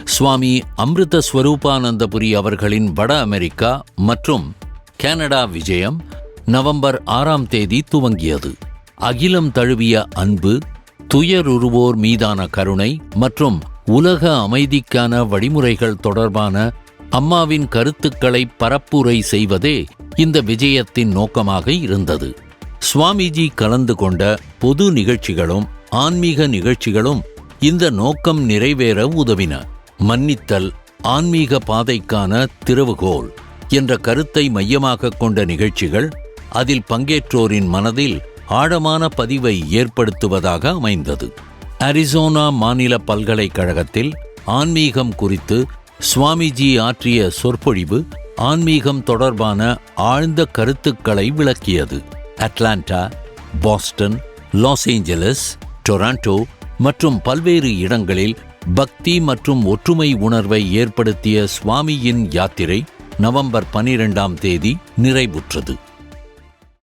சுவாமி அமிர்த ஸ்வரூபானந்தபுரி அவர்களின் வட அமெரிக்கா மற்றும் கனடா விஜயம் நவம்பர் ஆறாம் தேதி துவங்கியது. அகிலம் தழுவிய அன்பு துயருருவோர் மீதான கருணை மற்றும் உலக அமைதிக்கான வழிமுறைகள் தொடர்பான அம்மாவின் கருத்துக்களை பரப்புரை செய்வதே இந்த விஜயத்தின் நோக்கமாக இருந்தது. சுவாமிஜி கலந்து கொண்ட பொது நிகழ்ச்சிகளும் ஆன்மீக நிகழ்ச்சிகளும் இந்த நோக்கம் நிறைவேற உதவின. மன்னித்தல் ஆன்மீக பாதைக்கான திறவுகோல் என்ற கருத்தை மையமாக கொண்ட நிகழ்ச்சிகள் அதில் பங்கேற்றோரின் மனதில் ஆழமான பதிவை ஏற்படுத்துவதாக அமைந்தது. அரிசோனா மாநில பல்கலைக்கழகத்தில் ஆன்மீகம் குறித்து சுவாமிஜி ஆற்றிய சொற்பொழிவு ஆன்மீகம் தொடர்பான ஆழ்ந்த கருத்துக்களை விளக்கியது. Atlanta Boston Los Angeles Toronto மற்றும் பல்வேறு இடங்களில் பக்தி மற்றும் ஒற்றுமை உணர்வை ஏற்படுத்திய சுவாமியின் யாத்திரை நவம்பர் பனிரெண்டாம் தேதி நிறைவுற்றது.